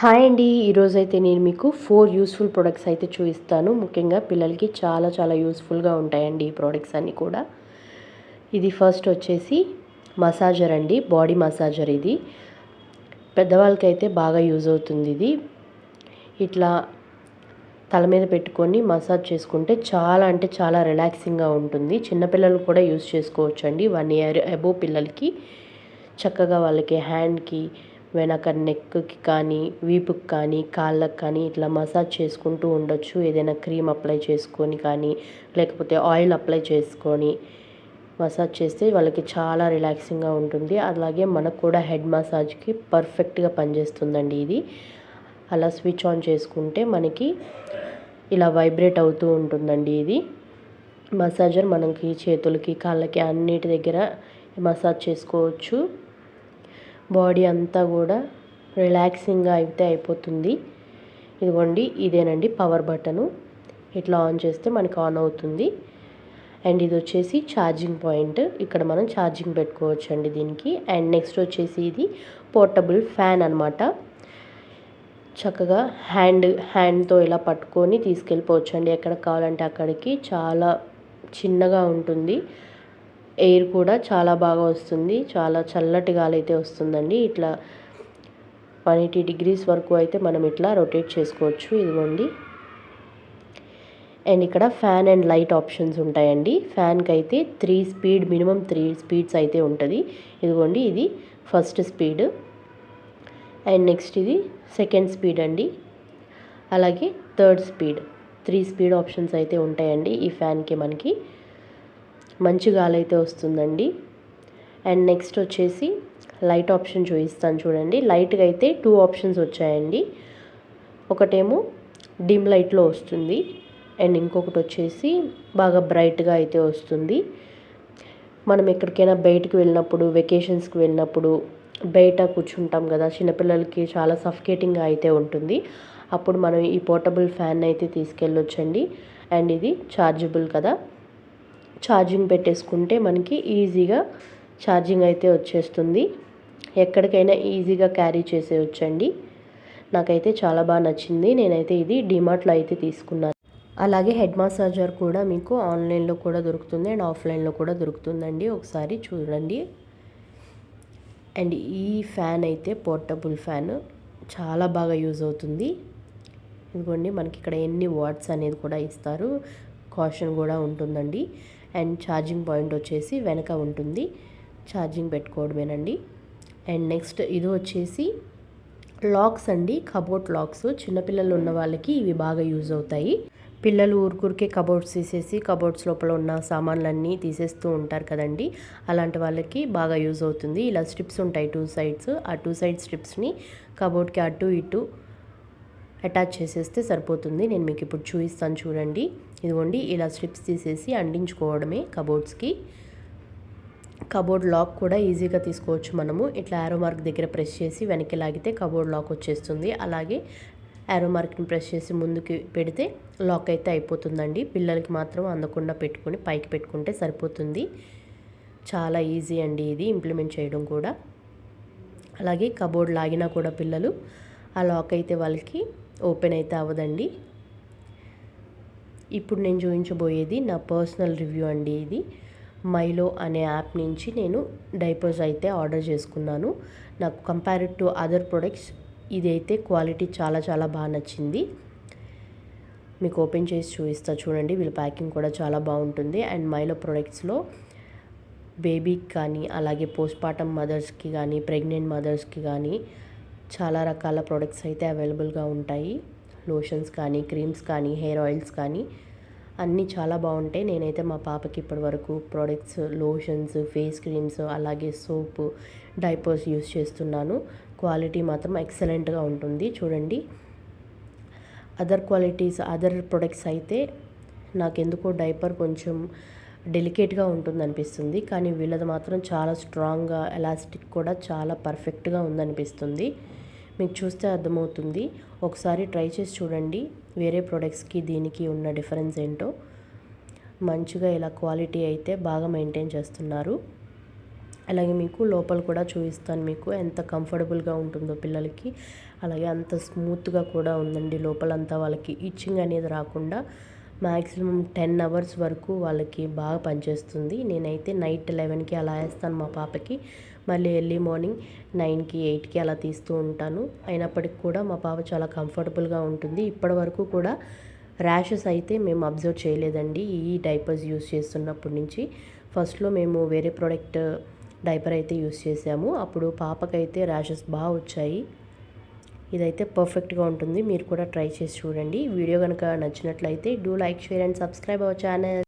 Hi అండి. ఈరోజు అయితే నేను మీకు ఫోర్ యూస్ఫుల్ ప్రొడక్ట్స్ అయితే చూపిస్తాను. ముఖ్యంగా పిల్లలకి చాలా చాలా యూస్ఫుల్గా ఉంటాయండి ఈ ప్రోడక్ట్స్ అన్నీ కూడా. ఇది ఫస్ట్ వచ్చేసి మసాజర్ అండి. బాడీ మసాజర్ ఇది. పెద్దవాళ్ళకైతే బాగా యూజ్ అవుతుంది ఇది. ఇట్లా తల మీద పెట్టుకొని మసాజ్ చేసుకుంటే చాలా అంటే చాలా రిలాక్సింగ్గా ఉంటుంది. చిన్నపిల్లలు కూడా యూజ్ చేసుకోవచ్చు అండి వన్ ఇయర్ అబోవ్ పిల్లలకి చక్కగా వాళ్ళకి హ్యాండ్కి వెనక నెక్కి కానీ వీపుకి కానీ కాళ్ళకి కానీ ఇట్లా మసాజ్ చేసుకుంటూ ఉండొచ్చు. ఏదైనా క్రీమ్ అప్లై చేసుకొని కానీ లేకపోతే ఆయిల్ అప్లై చేసుకొని మసాజ్ చేస్తే వాళ్ళకి చాలా రిలాక్సింగ్గా ఉంటుంది. అలాగే మనకు కూడా హెడ్ మసాజ్కి పర్ఫెక్ట్గా పనిచేస్తుందండి ఇది. అలా స్విచ్ ఆన్ చేసుకుంటే మనకి ఇలా వైబ్రేట్ అవుతూ ఉంటుందండి ఇది. మసాజర్ మనకి చేతులకి కాళ్ళకి అన్నిటి దగ్గర మసాజ్ చేసుకోవచ్చు. బాడీ అంతా కూడా రిలాక్సింగ్గా అయితే అయిపోతుంది. ఇదిగోండి ఇదేనండి పవర్ బటను. ఇట్లా ఆన్ చేస్తే మనకి ఆన్ అవుతుంది. అండ్ ఇది వచ్చేసి ఛార్జింగ్ పాయింట్. ఇక్కడ మనం ఛార్జింగ్ పెట్టుకోవచ్చు అండి దీనికి. అండ్ నెక్స్ట్ వచ్చేసి ఇది పోర్టబుల్ ఫ్యాన్ అనమాట చక్కగా హ్యాండ్ హ్యాండ్తో ఇలా పట్టుకొని తీసుకెళ్ళిపోవచ్చు అండి ఎక్కడ కావాలంటే అక్కడికి. చాలా చిన్నగా ఉంటుంది. ఎయిర్ కూడా చాలా బాగా వస్తుంది. చాలా చల్లటి గాలి అయితే వస్తుందండి. ఇట్లా వన్ ఎయిటీ డిగ్రీస్ వరకు అయితే మనం ఇట్లా రొటేట్ చేసుకోవచ్చు. ఇదిగోండి. అండ్ ఇక్కడ ఫ్యాన్ అండ్ లైట్ ఆప్షన్స్ ఉంటాయండి. ఫ్యాన్కి అయితే three speed minimum three speeds అయితే ఉంటుంది. ఇదిగోండి ఇది ఫస్ట్ స్పీడ్. అండ్ నెక్స్ట్ ఇది సెకండ్ స్పీడ్ అండి. అలాగే third speed. Three speed options అయితే ఉంటాయండి ఈ ఫ్యాన్కి మనకి. మంచి గాలి అయితే వస్తుందండి. అండ్ నెక్స్ట్ వచ్చేసి లైట్ ఆప్షన్ చూపిస్తాను చూడండి. లైట్గా అయితే టూ ఆప్షన్స్ వచ్చాయండి. ఒకటేమో డిమ్ లైట్లో వస్తుంది. అండ్ ఇంకొకటి వచ్చేసి బాగా బ్రైట్గా అయితే వస్తుంది. మనం ఎక్కడికైనా బయటకు వెళ్ళినప్పుడు వెకేషన్స్కి వెళ్ళినప్పుడు బయట కూర్చుంటాం కదా చిన్నపిల్లలకి చాలా సఫికేటింగ్గా అయితే ఉంటుంది. అప్పుడు మనం ఈ పోర్టబుల్ ఫ్యాన్ అయితే తీసుకెళ్ళొచ్చండి. అండ్ ఇది ఛార్జబుల్ కదా. ఛార్జింగ్ పెట్టేసుకుంటే మనకి ఈజీగా ఛార్జింగ్ అయితే వచ్చేస్తుంది. ఎక్కడికైనా ఈజీగా క్యారీ చేసేయొచ్చండి. నాకైతే చాలా బాగా నచ్చింది. నేనైతే ఇది డిమార్ట్లో అయితే తీసుకున్నాను. అలాగే హెడ్ మసాజర్ కూడా మీకు ఆన్లైన్లో కూడా దొరుకుతుంది అండ్ ఆఫ్లైన్లో కూడా దొరుకుతుందండి. ఒకసారి చూడండి. అండ్ ఈ ఫ్యాన్ అయితే పోర్టబుల్ ఫ్యాన్. చాలా బాగా యూజ్ అవుతుంది. ఇదిగోండి మనకి ఇక్కడ ఎన్ని వాట్స్ అనేది కూడా ఇస్తారు. కాషన్ కూడా ఉంటుందండి. అండ్ ఛార్జింగ్ పాయింట్ వచ్చేసి వెనక ఉంటుంది. ఛార్జింగ్ పెట్టుకోవడమేనండి. అండ్ నెక్స్ట్ ఇది వచ్చేసి లాక్స్ అండి. Cupboard locks. చిన్నపిల్లలు ఉన్న వాళ్ళకి ఇవి బాగా యూజ్ అవుతాయి. పిల్లలు ఊరికూరికే కబోర్డ్స్ తీసేసి కబోర్డ్స్ లోపల ఉన్న సామాన్లన్నీ తీసేస్తూ ఉంటారు కదండి. అలాంటి వాళ్ళకి బాగా యూజ్ అవుతుంది. ఇలా స్ట్రిప్స్ ఉంటాయి టూ సైడ్స్. ఆ టూ సైడ్ స్ట్రిప్స్ని కబోర్డ్కి అటు ఇటు అటాచ్ చేసేస్తే సరిపోతుంది. నేను మీకు ఇప్పుడు చూపిస్తాను చూడండి. ఇదిగోండి ఇలా స్ట్రిప్స్ తీసేసి అంటించుకోవడమే కబోర్డ్స్కి. కబోర్డ్ లాక్ కూడా ఈజీగా తీసుకోవచ్చు మనము. ఇట్లా యారో మార్క్ దగ్గర ప్రెస్ చేసి వెనక్కి లాగితే కబోర్డ్ లాక్ వచ్చేస్తుంది. అలాగే యారో మార్క్ని ప్రెస్ చేసి ముందుకి పెడితే లాక్ అయితే అయిపోతుందండి. పిల్లలకి మాత్రం అందకుండా పెట్టుకొని పైకి పెట్టుకుంటే సరిపోతుంది. చాలా ఈజీ అండి ఇది ఇంప్లిమెంట్ చేయడం కూడా. అలాగే కబోర్డ్ లాగినా కూడా పిల్లలు ఆ లాక్ అయితే వాళ్ళకి ఓపెన్ అయితే అవ్వదండి. ఇప్పుడు నేను చూపించబోయేది నా పర్సనల్ రివ్యూ అండి ఇది. మైలో అనే యాప్ నుంచి నేను డైపర్స్ అయితే ఆర్డర్ చేసుకున్నాను. నాకు కంపేర్డ్ టు అదర్ ప్రొడక్ట్స్ ఇదైతే క్వాలిటీ చాలా చాలా బాగా నచ్చింది. మీకు ఓపెన్ చేసి చూపిస్తా చూడండి. వీళ్ళ ప్యాకింగ్ కూడా చాలా బాగుంటుంది. అండ్ మైలో ప్రొడక్ట్స్లో బేబీకి కానీ అలాగే పోస్ట్ పార్టమ్ మదర్స్కి కానీ ప్రెగ్నెంట్ మదర్స్కి కానీ చాలా రకాల ప్రొడక్ట్స్ అయితే అవైలబుల్గా ఉంటాయి. లోషన్స్ కానీ క్రీమ్స్ కానీ హెయిర్ ఆయిల్స్ కానీ అన్నీ చాలా బాగుంటాయి. నేనైతే మా పాపకి ఇప్పటి వరకు ప్రోడక్ట్స్ లోషన్స్ ఫేస్ క్రీమ్స్ అలాగే సోప్ డైపర్స్ యూస్ చేస్తున్నాను. క్వాలిటీ మాత్రం ఎక్సలెంట్గా ఉంటుంది. చూడండి. అదర్ క్వాలిటీస్ అదర్ ప్రొడక్ట్స్ అయితే నాకెందుకో డైపర్ కొంచెం డెలికేట్గా ఉంటుంది అనిపిస్తుంది కానీ వీళ్ళది మాత్రం చాలా స్ట్రాంగ్గా ఎలాస్టిక్ కూడా చాలా పర్ఫెక్ట్గా ఉందనిపిస్తుంది. మీకు చూస్తే అర్థమవుతుంది. ఒకసారి ట్రై చేసి చూడండి. వేరే ప్రొడక్ట్స్కి దీనికి ఉన్న డిఫరెన్స్ ఏంటో. మంచిగా ఇలా క్వాలిటీ అయితే బాగా మెయింటైన్ చేస్తున్నారు. అలాగే మీకు లోపల కూడా చూపిస్తాను మీకు ఎంత కంఫర్టబుల్గా ఉంటుందో పిల్లలకి. అలాగే అంత స్మూత్గా కూడా ఉందండి లోపలంతా వాళ్ళకి. ఇచ్చింగ్ అనేది రాకుండా మ్యాక్సిమం టెన్ అవర్స్ వరకు వాళ్ళకి బాగా పనిచేస్తుంది. నేనైతే నైట్ లెవెన్కి అలా వేస్తాను మా పాపకి. మళ్ళీ ఎర్లీ మార్నింగ్ నైన్కి ఎయిట్కి అలా తీస్తూ ఉంటాను. అయినప్పటికీ కూడా మా పాప చాలా కంఫర్టబుల్గా ఉంటుంది. ఇప్పటి వరకు కూడా ర్యాషెస్ అయితే మేము అబ్జర్వ్ చేయలేదండి ఈ డైపర్స్ యూస్ చేస్తున్నప్పటి నుంచి. ఫస్ట్లో మేము వేరే ప్రోడక్ట్ డైపర్ అయితే యూస్ చేసాము. అప్పుడు పాపకైతే ర్యాషెస్ బాగా వచ్చాయి. ఇదైతే పర్ఫెక్ట్గా ఉంటుంది. మీరు కూడా ట్రై చేసి చూడండి. వీడియో కనుక నచ్చినట్లయితే do like share and subscribe our channel.